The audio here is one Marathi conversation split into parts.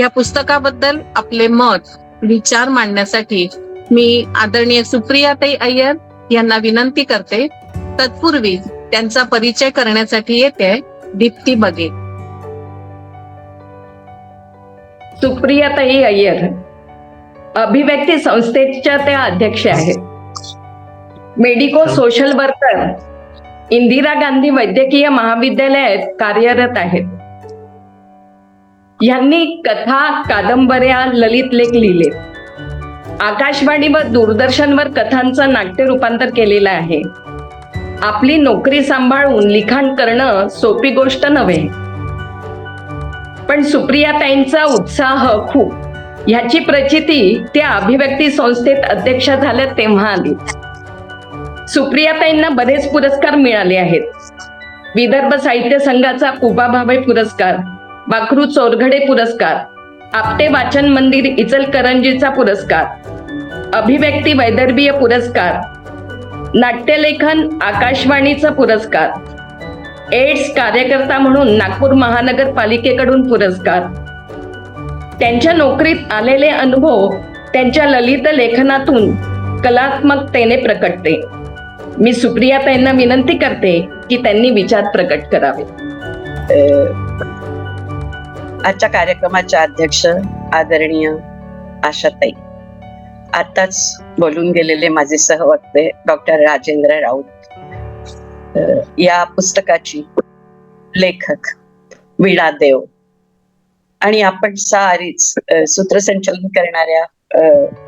या पुस्तकाबद्दल आपले मत विचार मांडण्यासाठी मी आदरणीय सुप्रियाताई अय्यर यांना विनंती करते. तत्पूर्वी त्यांचा परिचय करण्यासाठी येते दीप्ती बगे सुप्रियाताई अय्यर अभिव्यक्ती संस्थेच्या त्या अध्यक्ष आहेत. Medico social worker Indira Gandhi वैद्यकीय महाविद्यालयात कार्यरत आहेत. यांनी कथा कादंबऱ्या ललित लेख लिहिले. आकाशवाणी व दूरदर्शनवर कथांचं नाट्य रूपांतर केलेलं आहे. आपली नोकरी सांभाळून लिखाण करणं सोपी गोष्ट नव्हे. पण सुप्रियाताईंचा उत्साह खूप. ह्याची प्रचिती त्या अभिव्यक्ती संस्थेत अध्यक्ष झाल्या तेव्हा आली. सुप्रियाताईंना बरेच पुरस्कार मिळाले आहेत. विदर्भ साहित्य संघाचा कुबा भावे पुरस्कार वाखरू चोरघडे पुरस्कार. आपटे वाचन मंदिर इचलकरंजीचा पुरस्कार. अभिव्यक्ती वैदर्भीय पुरस्कार. नाट्यलेखन आकाशवाणीचा पुरस्कार. एड्स कार्यकर्ता म्हणून नागपूर महानगरपालिकेकडून पुरस्कार. त्यांच्या नोकरीत आलेले अनुभव त्यांच्या ललित लेखनातून कलात्मकतेने प्रकटते. मी सुप्रिया त्यांना विनंती करते की त्यांनी विचार प्रकट करावे. आजच्या कार्यक्रमाच्या अध्यक्ष आदरणीय आशाताई. आताच बोलून गेलेले माझे सहवक्ते डॉक्टर राजेंद्र राऊत या पुस्तकाची लेखक वीणा देव आणि आपण सारीच सूत्रसंचलन करणाऱ्या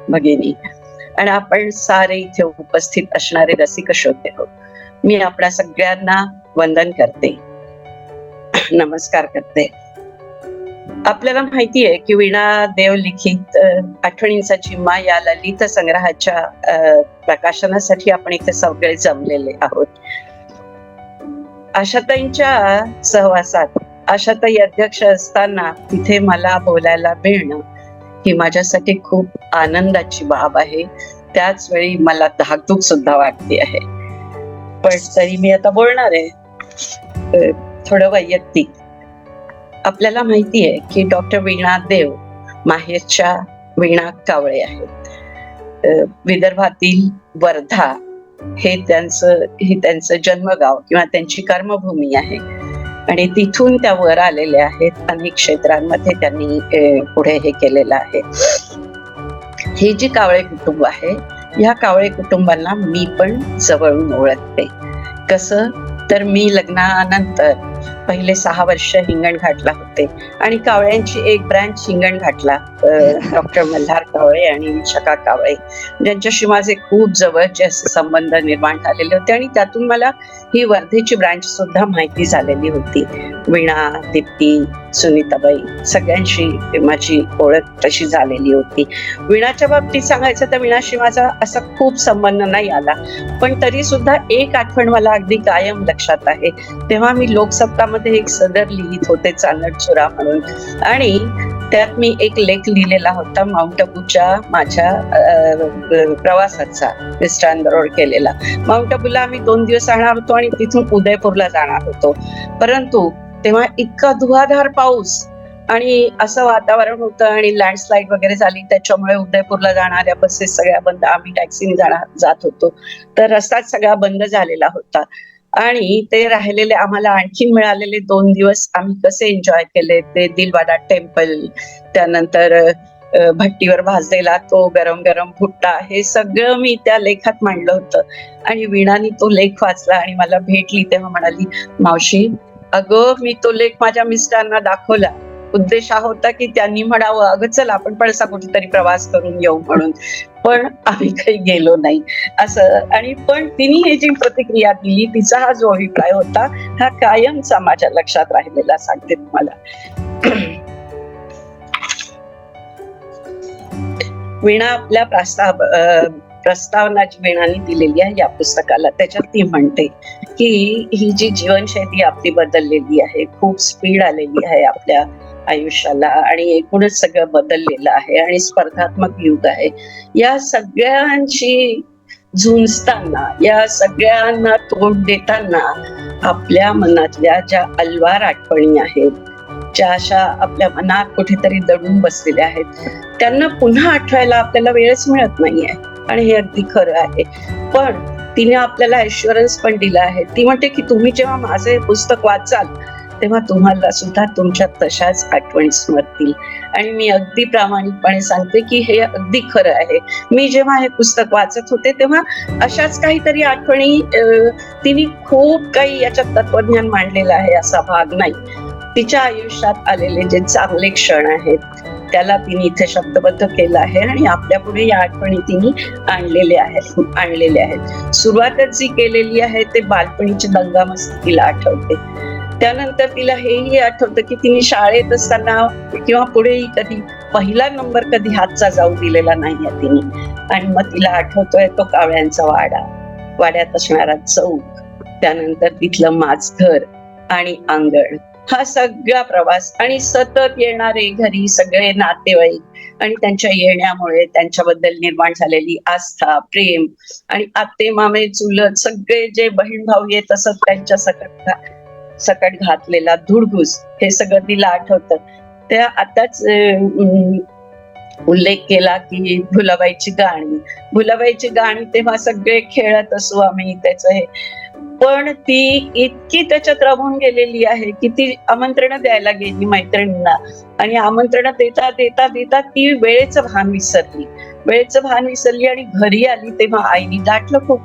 भगिनी आणि आपण सारे इथे उपस्थित असणारे रसिक श्रोते हो मी आपल्या सगळ्यांना वंदन करते. नमस्कार करते. आपल्याला माहिती आहे की वीणा देव लिखित आठवणींचा चिम्मा या ललित संग्रहाच्या प्रकाशनासाठी आपण इथे सगळे जमलेले आहोत. आशाताईंच्या सहवासात आशाताई अध्यक्ष असताना तिथे मला बोलायला मिळणं ही माझ्यासाठी खूप आनंदाची बाब आहे. त्याच वेळी मला धाकधूक सुद्धा वाटते आहे. पण तरी मी आता बोलणार आहे. थोडं वैयक्तिक. आपल्याला माहिती आहे की डॉक्टर वीणा देव माहेरच्या वीणा कावळे आहेत. विदर्भातील वर्धा हे त्यांचं हे त्यांचं जन्मगाव किंवा त्यांची कर्मभूमी आहे. आणि तिथून त्या वर आलेल्या आहेत. अनेक क्षेत्रांमध्ये त्यांनी पुढे हे केलेलं आहे. हे जे कावळे कुटुंब आहे ह्या कावळे कुटुंबांना मी पण जवळून ओळखते. कसं? तर मी लग्नानंतर पहिले सहा वर्ष हिंगणघाटला होते. आणि कावळ्यांची एक ब्रँच हिंगणघाटला डॉक्टर मल्हार कावळे आणि शका कावळे. ज्यांच्याशी माझे खूप जवळचे असे संबंध निर्माण झालेले होते आणि त्यातून मला ही वर्धेची ब्रँच सुद्धा माहिती झालेली होती. वीणा दीप्ती सुनीताबाई सगळ्यांशी माझी ओळख तशी झालेली होती. वीणाच्या बाबतीत सांगायचं तर वीणाशी माझा असा खूप संबंध नाही आला. पण तरी सुद्धा एक आठवण मला अगदी कायम लक्षात आहे. तेव्हा मी लोकसत्तामध्ये एक सदर लिहित होते चालत चुरा म्हणून. आणि त्यात मी एक लेख लिहिलेला होता माउंट अबूच्या माझ्या प्रवासाचा मिस्टरांबरोबर केलेला. माउंट अबूला आम्ही दोन दिवस राहणार होतो आणि तिथून उदयपूरला जाणार होतो. परंतु तेव्हा इतका धुवाधार पाऊस आणि असं वातावरण होतं आणि लँडस्लाईड वगैरे झाली त्याच्यामुळे उदयपूरला जाणाऱ्या बसेस सगळ्या बंद आम्ही टॅक्सीने जाणार जात होतो. तर रस्ताच सगळा बंद झालेला होता. आणि ते राहिलेले आम्हाला आणखी मिळालेले दोन दिवस आम्ही कसे एन्जॉय केले ते दिलवाडा टेम्पल त्यानंतर भट्टीवर भाजलेला तो गरम गरम भुट्टा हे सगळं मी त्या लेखात मांडलं होतं. आणि वीणानी तो लेख वाचला आणि मला भेटली तेव्हा म्हणाली मावशी अगं मी तो लेख माझ्या मिस्टरांना दाखवला. उद्देश हा होता की त्यांनी म्हणावं अगं चल आपण पण असा कुठेतरी प्रवास करून येऊ म्हणून. पण आम्ही काही गेलो नाही. असं. आणि पण तिने ही जी प्रतिक्रिया दिली तिचा हा जो अभिप्राय होता हा कायमचा माझ्या लक्षात राहिलेला सांगते तुम्हाला. वीणा आपल्या प्रस्ताव प्रस्तावनाची प्रस्तावना जी वीणाने दिलेली आहे या पुस्तकाला. त्याच्यात ती म्हणते की ही जी जीवनशैली आपली बदललेली आहे खूप स्पीड आलेली आहे आपल्या आयुष्याला आणि एकूणच सगळं बदललेलं आहे आणि स्पर्धात्मक युग आहे. या सगळ्यांशी झुंजताना या सगळ्यांना तोंड देताना आपल्या मनातल्या ज्या अलवार आठवणी आहेत ज्या अशा आपल्या मनात कुठेतरी दडून बसलेल्या आहेत त्यांना पुन्हा आठवायला आपल्याला वेळच मिळत नाहीये आणि हे अगदी खरं आहे. पण तिने आपल्याला ॲश्युरन्स पण दिला आहे. ती म्हणते की तुम्ही जेव्हा माझे पुस्तक वाचाल तेव्हा तुम्हाला सुद्धा तुमच्या तशाच आठवणी स्मरतील आणि मी अगदी प्रामाणिकपणे सांगते की हे अगदी खरं आहे. मी जेव्हा हे पुस्तक वाचत होते तेव्हा अशाच काहीतरी आठवणी तिने खूप काही याच्यात तत्वज्ञान मांडलेलं आहे असा भाग नाही. तिच्या आयुष्यात आलेले जे चांगले क्षण आहेत त्याला तिने इथे शब्दबद्ध केलं आहे आणि आपल्या पुढे या आठवणी तिने आणलेले आहेत आणलेले आहेत. सुरुवातच जी केलेली आहे ते बालपणीची दंगामस्ती तिला आठवते. त्यानंतर तिला हेही आठवतं की तिने शाळेत असताना किंवा पुढेही कधी पहिला नंबर कधी हातचा जाऊ दिलेला नाहीये तिने. आणि मग तिला आठवतोय तो कावळ्यांचा वाडा. वाड्यात असणारा चौक. त्यानंतर तिथलं माझघर आणि अंगण. हा सगळा प्रवास आणि सतत येणारे घरी सगळे नातेवाईक आणि त्यांच्या येण्यामुळे त्यांच्याबद्दल निर्माण झालेली आस्था प्रेम आणि आत्ते मामे चुलत सगळे जे बहीण भाऊ येत असत त्यांच्या सकट सकट घातलेला धुडघूस हे सगळं तिला आठवतं. त्या आताच उल्लेख केला की भुलाबाईची गाणी. भुलाबाईची गाणी तेव्हा सगळे खेळत असू आम्ही त्याच हे. पण ती इतकी त्याच्यात रमून गेलेली आहे की ती आमंत्रण द्यायला गेली मैत्रिणींना. आणि आमंत्रण देता देता देता ती वेळेचं भान विसरली. वेळेचं भान विसरली आणि घरी आली तेव्हा आईनी दाटलं खूप.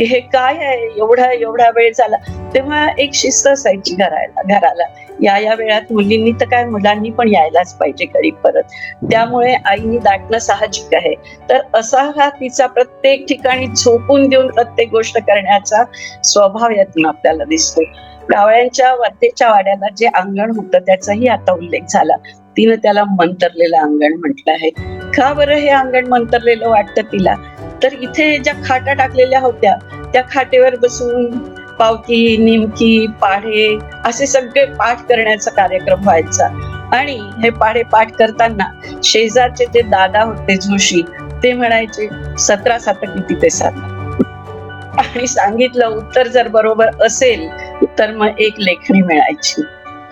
की हे काय आहे? एवढा एवढा वेळ झाला. तेव्हा एक शिस्त असायची घराला घराला. या या वेळात मुलींनी तर काय मुलांनी पण यायलाच पाहिजे घरी परत. त्यामुळे आईनी दाटणं साहजिक आहे. तर असा हा तिचा प्रत्येक ठिकाणी झोपून देऊन प्रत्येक गोष्ट करण्याचा स्वभाव यातून आपल्याला दिसतो कावळ्यांच्या वर्धेच्या वाड्याला जे अंगण होतं त्याचाही आता उल्लेख झाला. तिनं त्याला मंतरलेलं अंगण म्हटलं आहे. का बरं हे अंगण मंतरलेलं वाटतं तिला? तर इथे ज्या खाटा टाकलेल्या होत्या त्या खाटेवर बसून पावकी निमकी पाढे असे सगळे पाठ करण्याचा कार्यक्रम व्हायचा. आणि हे पाढे पाठ करताना शेजारचे जे दादा होते जोशी ते म्हणायचे सतरा सात किती ते सात. आणि सांगितलं उत्तर जर बरोबर असेल तर मग एक लेखणी मिळायची.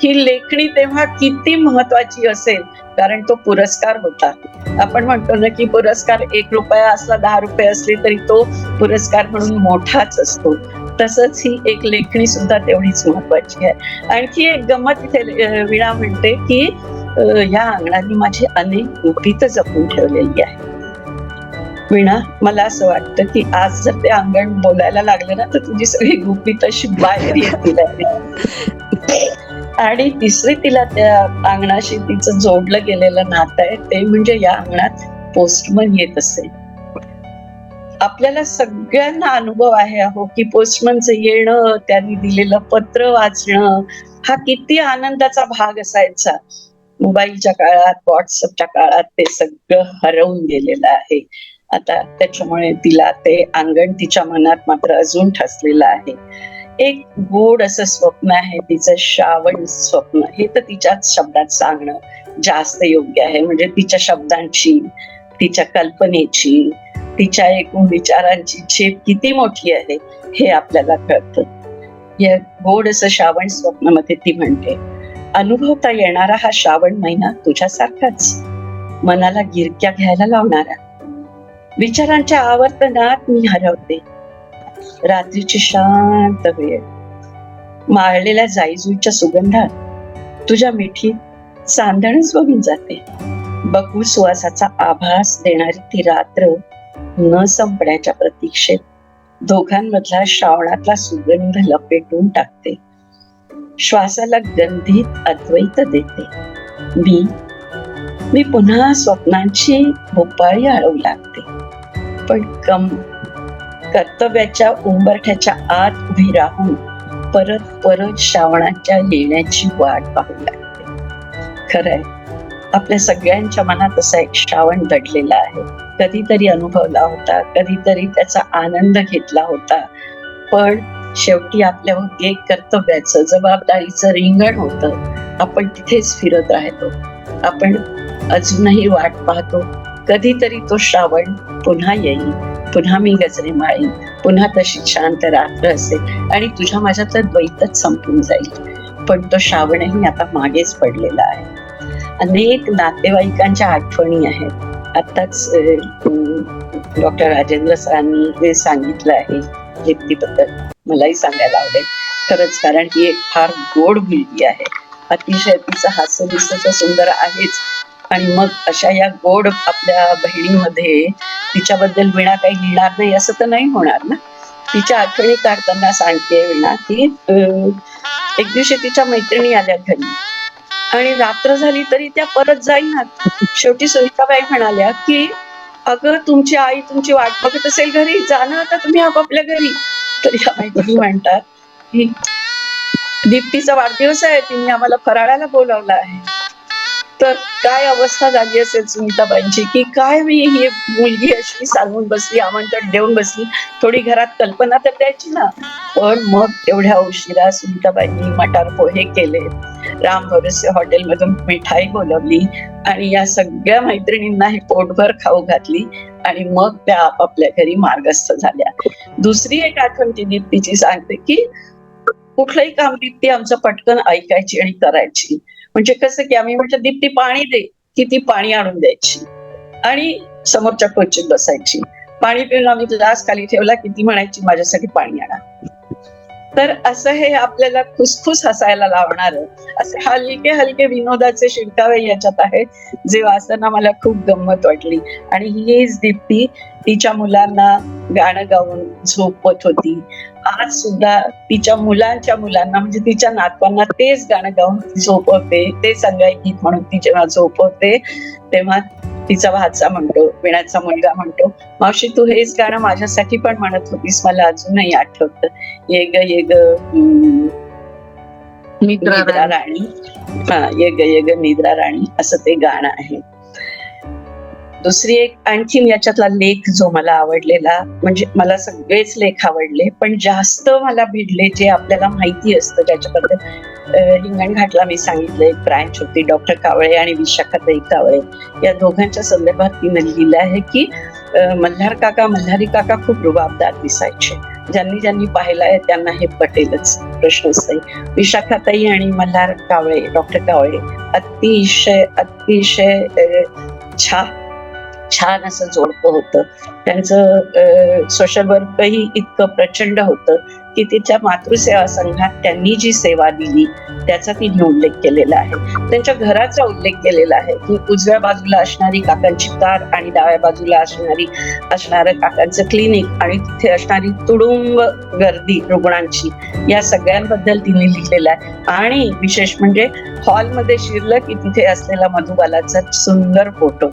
ही लेखणी तेव्हा किती महत्वाची असेल? कारण तो पुरस्कार होता. आपण म्हणतो ना की पुरस्कार एक रुपया असला दहा रुपये असले तरी तो पुरस्कार म्हणून मोठाच असतो. तसंच ही एक लेखणी सुद्धा तेवढीच महत्वाची आहे. आणखी एक गमत इथे विणा वीणा म्हणते की ह्या अंगणाने माझी अनेक गोपीत जपून ठेवलेली आहे. वीणा मला असं वाटतं की आज जर ते अंगण बोलायला लागलं ना तर तुझी सगळी गुपित अशी बाहेर येतील. आणि तिसरी तिला त्या अंगणाशी तिचं जोडलं गेलेलं नातं आहे ते म्हणजे या अंगणात पोस्टमन येत असे. आपल्याला सगळ्यांना अनुभव आहे अहो की पोस्टमनचं येणं त्यांनी दिलेलं पत्र वाचणं हा किती आनंदाचा भाग असायचा. मोबाईलच्या काळात व्हॉट्सअपच्या काळात ते सगळं हरवून गेलेलं आहे. आता त्याच्यामुळे तिला ते अंगण तिच्या मनात मात्र अजून ठसलेलं आहे. एक गोड असं स्वप्न आहे तिचं श्रावण स्वप्न. हे तर तिच्याच शब्दात सांगणं जास्त योग्य आहे. म्हणजे तिच्या शब्दांची तिच्या कल्पनेची तिच्या एकूण विचारांची झेप किती मोठी आहे हे आपल्याला कळतं. या गोड असं श्रावण स्वप्नमध्ये ती म्हणते अनुभवता येणारा हा श्रावण महिना तुझ्यासारखाच. मनाला गिरक्या घ्यायला लावणारा. विचारांच्या आवर्तनात मी हरवते. रात्रीची शांत वेळ. माळलेल्या जाईजुईच्या सुगंधात तुझ्या मिठीत चांदणच बघून जाते. बकू सुवासाचा आभास देणारी ती रात्र न संपण्याच्या प्रतीक्षेत दोघांमधला श्रावणातला सुगंध लपेटून टाकते. श्वासाला गंधित अद्वैत देते. मी मी पुन्हा स्वप्नांची भोपाळी आळवू लागते. पण कम कर्तव्याच्या उंबरठ्याच्या आत उभी राहून परत परत श्रावणाच्या येण्याची वाट पाहू लागते. खरंय आपल्या सगळ्यांच्या मनात असा एक श्रावण दडलेला आहे. कधीतरी अनुभवला होता कधीतरी त्याचा आनंद घेतला होता. पण शेवटी आपल्यावर एक कर्तव्याचं जबाबदारीचं रिंगण होतं. आपण तिथेच फिरत राहतो. आपण अजूनही वाट पाहतो. कधीतरी तो श्रावण पुन्हा येईल. पुन्हा मी गजरे माळीन पुन्हा तशी शांत रात्र असेल. आणि तुझ्या माझ्यातलं द्वैतच संपून जाईल. पण तो श्रावणही आता मागेच पडलेला आहे. अनेक नातेवाईकांच्या आठवणी आहेत. आताच डॉक्टर राजेंद्र सरांनी जे सांगितलं आहे दीप्तीबद्दल मलाही सांगायला आवडेल. खरंच कारण ही एक फार गोड मुलगी आहे. अतिशय तिचं हास्य दिसतं सुंदर आहेच. आणि मग अशा या गोड आपल्या बहिणीमध्ये तिच्याबद्दल विणा काही लिहिणार नाही असं तर नाही होणार ना? तिच्या आठवणी काढताना सांगते विणा की एक दिवशी तिच्या मैत्रिणी आल्या घरी. आणि रात्र झाली तरी त्या परत जाईनात शेवटी सुनीताबाई म्हणाल्या की अगं तुमची आई तुमची वाट बघत असेल घरी जाणं आता तुम्ही आपापल्या घरी. तर या मैत्रिणी म्हणतात की दीप्तीचा वाढदिवस आहे तिने आम्हाला फराळाला बोलावलं आहे. तर काय अवस्था झाली असेल सुनीताबाईंची? की काय मी ही मुलगी अशी सांगून बसली आमंत्रण देऊन बसली थोडी घरात कल्पना तर द्यायची ना. पण मग तेवढ्या उशिरा सुनीताबाईंनी मटार पोहे केले. राम भरोसे हॉटेलमधून मिठाई बोलवली आणि या सगळ्या मैत्रिणींना हे पोटभर खाऊ घातली आणि मग त्या आपापल्या घरी मार्गस्थ झाल्या. दुसरी एक आठवण ती दीप्तीची सांगते की कुठलंही काम दीप्ती आमचं पटकन ऐकायची आणि करायची. म्हणजे कसं की आम्ही म्हटलं दीप्ती पाणी दे की ती पाणी आणून द्यायची. आणि समोरच्या कोचित बसायची. पाणी पिऊन आम्ही ग्लास खाली ठेवला की ती म्हणायची माझ्यासाठी पाणी आणा. तर असं हे आपल्याला खुसखुस हसायला लावणार असे हलके हलके विनोदाचे शिडकावे याच्यात आहेत जे वाचताना मला खूप गंमत वाटली. आणि हीच दीप्ती तिच्या मुलांना गाणं गाऊन झोपवत होती. आज सुद्धा तिच्या मुलांच्या मुलांना म्हणजे तिच्या नातवांना तेच गाणं गाऊन ती झोपवते ते संगाई गीत म्हणून ती जेव्हा झोपवते तेव्हा तिचा भाचा म्हणतो विणाचा मुलगा म्हणतो मावशी तू हेच गाणं माझ्यासाठी पण म्हणत होतीस मला अजूनही आठवत. ये ग ये ग निद्रा राणी. हा ये ग ये ग निद्रा राणी. असं ते गाणं आहे. दुसरी एक आणखीन याच्यातला लेख जो मला आवडलेला म्हणजे मला सगळेच लेख आवडले पण जास्त मला भिडले जे आपल्याला माहिती असतं त्याच्याबद्दल हिंगणघाटला मी सांगितलं एक ब्रँच होती डॉक्टर कावळे आणि विशाखाताई कावळे. या दोघांच्या संदर्भात तिने लिहिलं आहे की मल्हार काका मल्हारी काका खूप रुबाबदार दिसायचे. ज्यांनी ज्यांनी पाहिलं आहे त्यांना हे पटेलच प्रश्नच नाही विशाखाताई आणि मल्हार कावळे डॉक्टर कावळे अतिशय अतिशय अं, छान असं जोडपं होतं. त्यांचं सोशल वर्कही इतकं प्रचंड होतं की तिच्या मातृसेवा संघात त्यांनी जी सेवा दिली त्याचा तिने उल्लेख केलेला आहे. त्यांच्या घराचा उल्लेख केलेला आहे की उजव्या बाजूला असणारी काकांची कार आणि डाव्या बाजूला असणारी असणारं काकांचं क्लिनिक आणि तिथे असणारी तुडुंब गर्दी रुग्णांची या सगळ्यांबद्दल तिने लिहिलेलं आहे. आणि विशेष म्हणजे हॉलमध्ये शिरलं की तिथे असलेला मधुबालाचा सुंदर फोटो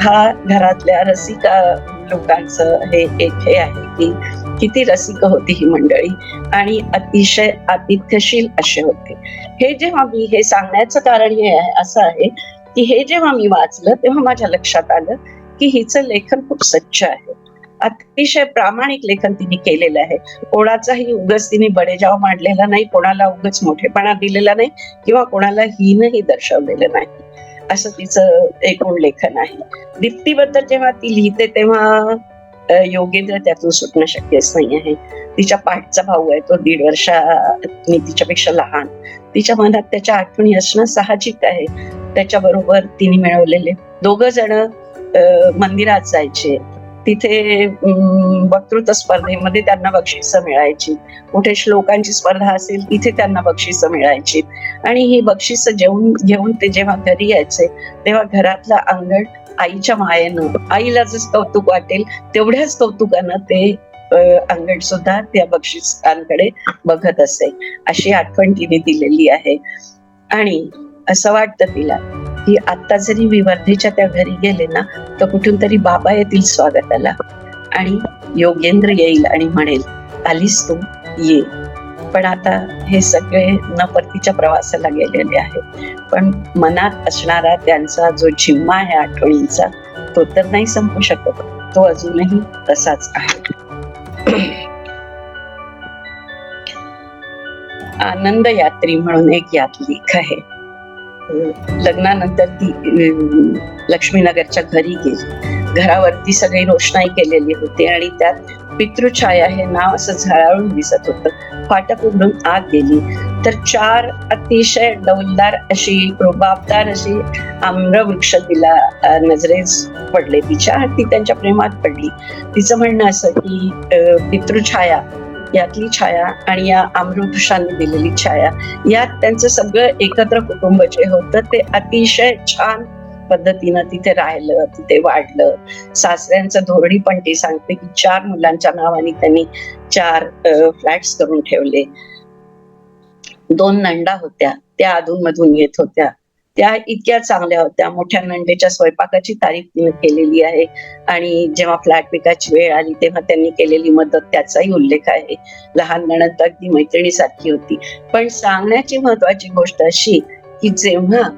हा घरातल्या रसिका लोकांचं हे एक हे आहे की किती रसिक होती ही मंडळी आणि अतिशय आतिथ्यशील असे होते. हे जेव्हा मी हे सांगण्याचं कारण हे आहे असं आहे की हे जेव्हा मी वाचलं तेव्हा माझ्या लक्षात आलं की हिचं लेखन खूप स्वच्छ आहे. अतिशय प्रामाणिक लेखन तिने केलेलं आहे. कोणाचाही उगच तिने बडेजाव मांडलेला नाही कोणाला उगच मोठेपणा दिलेला नाही किंवा कोणाला हीनही दर्शवलेलं नाही. असं तिचं एकूण लेखन आहे. दीप्तीबद्दल जेव्हा ती लिहिते तेव्हा योगेंद्र त्यातून सुटणं शक्यच नाही आहे तिच्या पाठचा भाऊ आहे तो दीड वर्षा तिच्यापेक्षा लहान. तिच्या मनात त्याच्या आठवणी असणं साहजिक आहे. त्याच्या बरोबर तिने मिळवलेले दोघ जण मंदिरात जायचे. तिथे अं, वक्तृत्व स्पर्धेमध्ये त्यांना बक्षिसं मिळायची. कुठे श्लोकांची स्पर्धा असेल तिथे त्यांना बक्षिसं मिळायची. आणि ही बक्षिसं जेवून घेऊन ते जेव्हा घरी यायचे तेव्हा घरातलं अंगण आईच्या मायेनं आईला जसं कौतुक वाटेल तेवढ्याच कौतुकानं ते अंगण सुद्धा त्या बक्षिसांकडे बघत असे. अशी आठवण तिने दिलेली आहे. आणि असं वाटतं तिला की आता जरी मी वर्धेच्या त्या घरी गेले ना तर कुठून तरी बाबा येतील स्वागताला. आणि योगेंद्र येईल आणि म्हणेल आलीस तू ये. पण आता हे सगळे न परतीच्या प्रवासाला गेलेले आहेत. पण मनात असणारा त्यांचा जो जिम्मा आहे आठवणींचा तो तर नाही संपू शकत. तो अजूनही तसाच आहे. आनंद यात्री म्हणून एक यात लेख आहे. लग्नानंतर ती लक्ष्मीनगरच्या घरी गेली. घरावरती सगळी रोषणाई केलेली होती आणि त्यात पितृछाया हे नाव असं झळाळून दिसत होतं. फाटक उघडून आत गेली. तर चार अतिशय डौलदार अशी रुबाबदार अशी आम्रवृक्ष तिला नजरेस पडले. तिच्या ती त्यांच्या प्रेमात पडली. तिचं म्हणणं असं की पितृछाया यातली छाया आणि या आम्रवृक्षांनी दिलेली छाया यात त्यांचं सगळं एकत्र कुटुंब जे होतं ते अतिशय छान पद्धतीनं तिथे राहिलं तिथे वाढलं. सासऱ्यांचं धोरणी पण ती सांगते की चार मुलांच्या नावाने त्यांनी चार फ्लॅट्स करून ठेवले. दोन नंडा होत्या त्या अधूनमधून येत होत्या. त्या इतक्या चांगल्या होत्या. मोठ्या नंडेच्या स्वयंपाकाची तारीफ तिने केलेली आहे. आणि जेव्हा फ्लॅट विकायची वेळ आली तेव्हा त्यांनी केलेली मदत त्याचाही उल्लेख आहे. लहान नणंद अगदी मैत्रिणीसारखी होती. पण सांगण्याची महत्वाची गोष्ट अशी की जेव्हा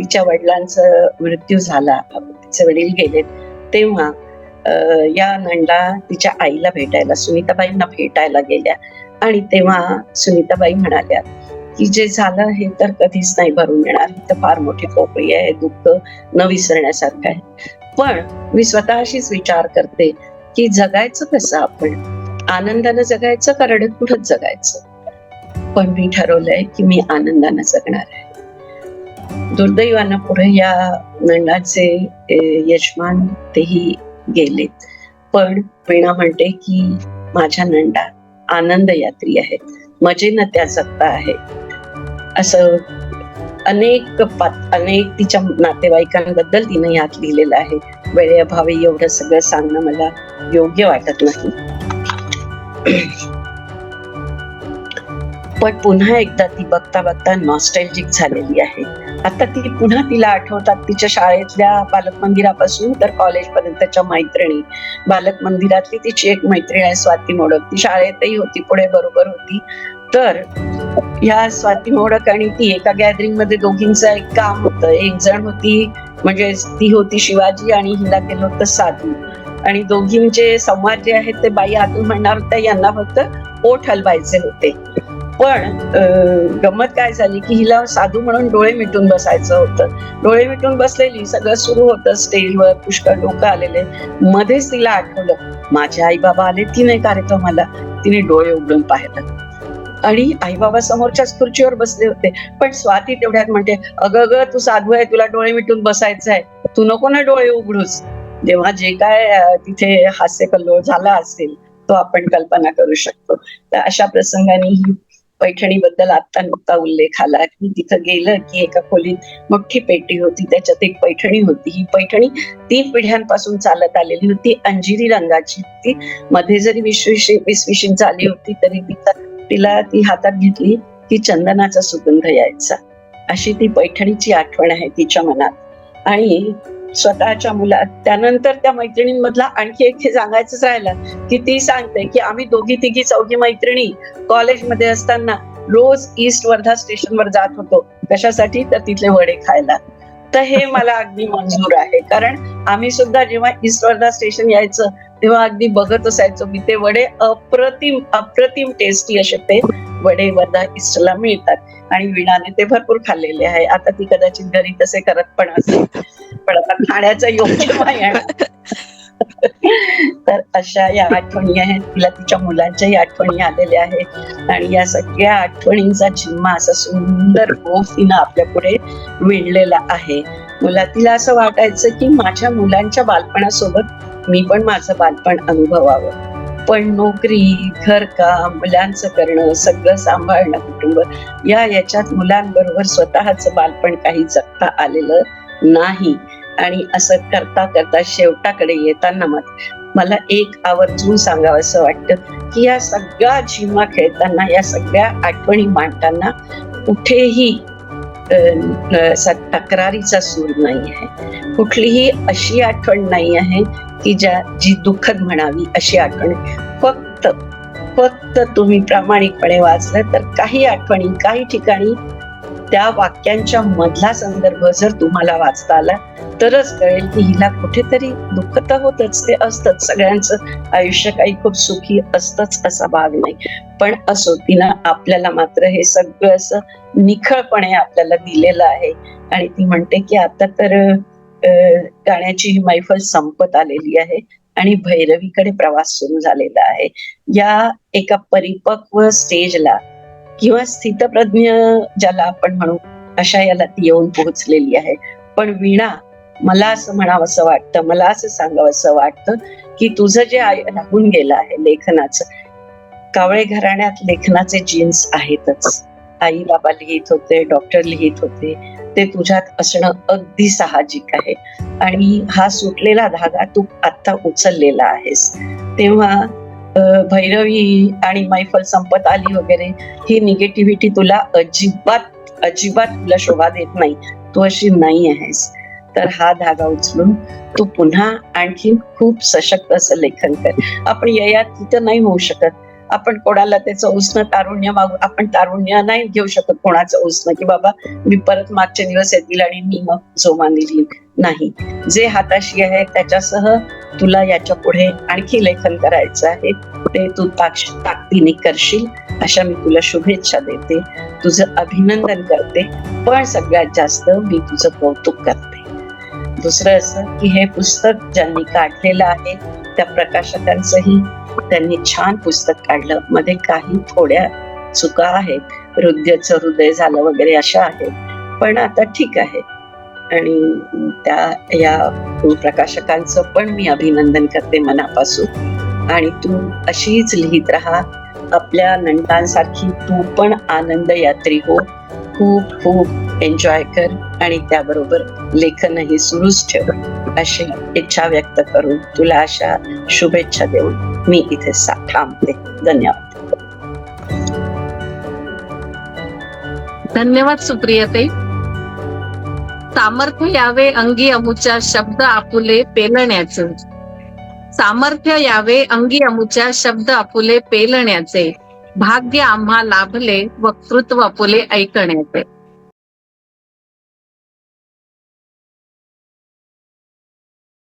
तिच्या वडिलांचा मृत्यू झाला तिचे वडील गेले तेव्हा या नंदा तिच्या आईला भेटायला सुनीताबाईंना भेटायला गेल्या. आणि तेव्हा सुनीताबाई म्हणाल्या की जे झालं हे तर कधीच नाही भरून येणार. तर फार मोठी पोकळी आहे दुःख न विसरण्यासारखं आहे. पण मी स्वतःशीच विचार करते की जगायचं कसं आपण? आनंदानं जगायचं का रडत जगायचं? पण मी ठरवलंय की मी आनंदानं जगणार आहे. दुर्दैवानं पुढे या नंदाचे यजमान तेही गेलेत पण वीणा म्हणते की माझ्या नंदा आनंद यात्री आहेत. मजेनं त्या जगता आहेत. असं अनेक पात अनेक तिच्या नातेवाईकांबद्दल तिने यात लिहिलेलं आहे. वेळेअभावी एवढं सगळं सांगणं मला योग्य वाटत नाही. पण पुन्हा एकदा ती बघता बघता नॉस्टॅल्जिक झालेली आहे. आता ती पुन्हा तिला आठवतात तिच्या शाळेतल्या बालक मंदिरापासून तर कॉलेजपर्यंतच्या मैत्रिणी. बालक मंदिरातली तिची एक मैत्रीण आहे स्वाती मोडक. ती शाळेतही होती पुढे बरोबर होती. तर ह्या स्वाती मोडक आणि ती एका गॅदरिंगमध्ये दोघींचं एक काम होतं. एक जण होती म्हणजे ती होती शिवाजी आणि हिला केलं होतं साधू. आणि दोघींचे संवाद जे आहेत ते बाई आतून म्हणणार होत्या यांना फक्त ओठ हलवायचे होते. पण गंमत काय झाली की हिला साधू म्हणून डोळे मिटून बसायचं होतं. डोळे मिटून बसलेली सगळं सुरू होतं स्टेजवर पुष्कळ लोक आलेले. मध्येच तिला आठवलं माझे आई बाबा आले ती नाही कार्यक्रमाला? तिने डोळे उघडून पाहिलं. आणि आई बाबा समोरच्याच खुर्चीवर बसले होते. पण स्वाती तेवढ्यात म्हणते अगं ग तू साधू आहे तुला डोळे मिटून बसायचं आहे. तू नको ना डोळे उघडूस. जेव्हा जे काय तिथे हास्य कल्लोळ झाला असेल तो आपण कल्पना करू शकतो. तर अशा प्रसंगाने ही पैठणीबद्दल आता नुकता उल्लेख आला की तिथं गेलं की एका खोलीत मोठी पेटी होती त्याच्यात एक पैठणी होती. ही पैठणी तीन पिढ्यांपासून चालत आलेली होती. अंजिरी रंगाची होती. मध्ये जरी विश्विशी वीस झाली होती तरी तिचा तिला ती हातात घेतली की चंदनाचा सुगंध यायचा. अशी ती पैठणीची आठवण आहे तिच्या मनात. आणि स्वतःच्या मुलात त्यानंतर त्या मैत्रिणींमधला आणखी एक हे सांगायचंच राहिलं की ती सांगते की आम्ही दोघी तिघी चौघी मैत्रिणी कॉलेजमध्ये असताना रोज ईस्ट वर्धा स्टेशनवर जात होतो. कशासाठी? तर तिथले वडे खायला. तर हे मला अगदी मंजूर आहे. कारण आम्ही सुद्धा जेव्हा ईस्ट वर्धा स्टेशन यायचं तेव्हा अगदी बघत असायचो मी ते वडे अप्रतिम अप्रतिम टेस्टी असे ते वडे वर्धा इस्टला मिळतात. आणि विणाने ते भरपूर खाल्लेले आहे. आता ती कदाचित घरी तसे करत पण असेल. पण आता खाण्याचा योग्य नाही. तर अशा या आठवणी आहेत. तिला तिच्या मुलांच्याही आठवणी आलेल्या आहेत. आणि या सगळ्या आठवणींचा जिम्मा असा सुंदर गोफ तिनं आपल्या पुढे विणलेला आहे. मुला तिला असं वाटायचं की माझ्या मुलांच्या बालपणासोबत मी पण माझं बालपण अनुभवावं. पण नोकरी घरकाम मुलांचं करणं सगळं सांभाळणं कुटुंब या याच्यात मुलांबरोबर स्वतःच बालपण काही जगता आलेलं नाही. आणि असं करता करता शेवटाकडे येताना मत मला एक आवर्जून सांगावं असं वाटतं की या सगळ्या झिमा खेळताना या सगळ्या आठवणी मांडताना कुठेही अं, तक्रारीचा सूर नाही आहे. कुठलीही अशी आठवण नाही आहे की ज्या जी दुःखद म्हणावी अशी आठवण फक्त फक्त तुम्ही प्रामाणिकपणे वाचलं तर काही आठवणी काही ठिकाणी त्या वाक्यांच्या मधला संदर्भ जर तुम्हाला वाचता आला तरच कळेल की हिला कुठेतरी दुःख तर होतच ते असतच. सगळ्यांचं आयुष्य काही खूप सुखी असतच असा भाग नाही. पण असो तिनं आपल्याला मात्र हे सगळं असं निखळपणे आपल्याला दिलेलं आहे. आणि ती म्हणते की आता तर गाण्याची ही मैफल संपत आलेली आहे आणि भैरवीकडे प्रवास सुरू झालेला आहे. या एका परिपक्व स्टेजला किंवा स्थितप्रज्ञ ज्याला आपण म्हणू अशा याला ती येऊन पोहोचलेली आहे. पण वीणा मला असं म्हणावंसं वाटतं मला असं सांगावंसं वाटतं की तुझं जे आय- राहून गेलं आहे लेखनाचं कावळे घराण्यात लेखनाचे जीन्स आहेतच. आई बाबा लिहित होते डॉक्टर लिहित होते ते तुझ्यात असणं अगदी साहजिक आहे. आणि हा सुटलेला धागा तू आता उचललेला आहेस. तेव्हा भैरवी आणि मैफल संपत आली वगैरे ही निगेटिव्हिटी तुला अजिबात अजिबात तुला शोभा देत नाही. तू अशी नाही आहेस. तर हा धागा उचलून तू पुन्हा आणखी खूप सशक्त असं लेखन कर. आपण ययात तिथं नाही होऊ शकत. आपण कोणाला त्याचं उष्ण तारुण्य मागू आपण तारुण्य नाही घेऊ शकत कोणाचं उष्ण की बाबा मी परत मागचे दिवस येतील आणि मी मग जोमान दिली नाही. जे हाताशी आहे त्याच्यासह तुला याच्यापुढे आणखी लेखन करायचं आहे. ते तू ताक- ताकदीने करशील. अशा मी तुला शुभेच्छा देते. तुझं अभिनंदन करते. पण सगळ्यात जास्त मी तुझं कौतुक करते. दुसरं असं की हे पुस्तक ज्यांनी काढलेलं आहे त्या प्रकाशकांचंही त्यांनी छान पुस्तक काढलं. मध्ये काही थोड्या चुका आहेत. हृदयचं हृदय झालं वगैरे अशा आहेत. पण आता ठीक आहे. आणि त्या या प्रकाशकांचं पण मी अभिनंदन करते मनापासून. आणि तू अशीच लिहित राहा. आपल्या नंदांसारखी तू पण आनंद यात्री हो. खूप खूप एन्जॉय कर. आणि त्याबरोबर लेखनही सुरूच ठेव. अशी इच्छा व्यक्त करून तुला अशा शुभेच्छा देऊन मी इथे थांबते. धन्यवाद. धन्यवाद सुप्रियते सामर्थ्य यावे अंगी अमुच्या शब्द आपुले पेलण्याचे. सामर्थ्य यावे अंगी अमुच्या शब्द आपुले पेलण्याचे. भाग्य आम्हा लाभले वक्तृत्व आपुले ऐकण्याचे.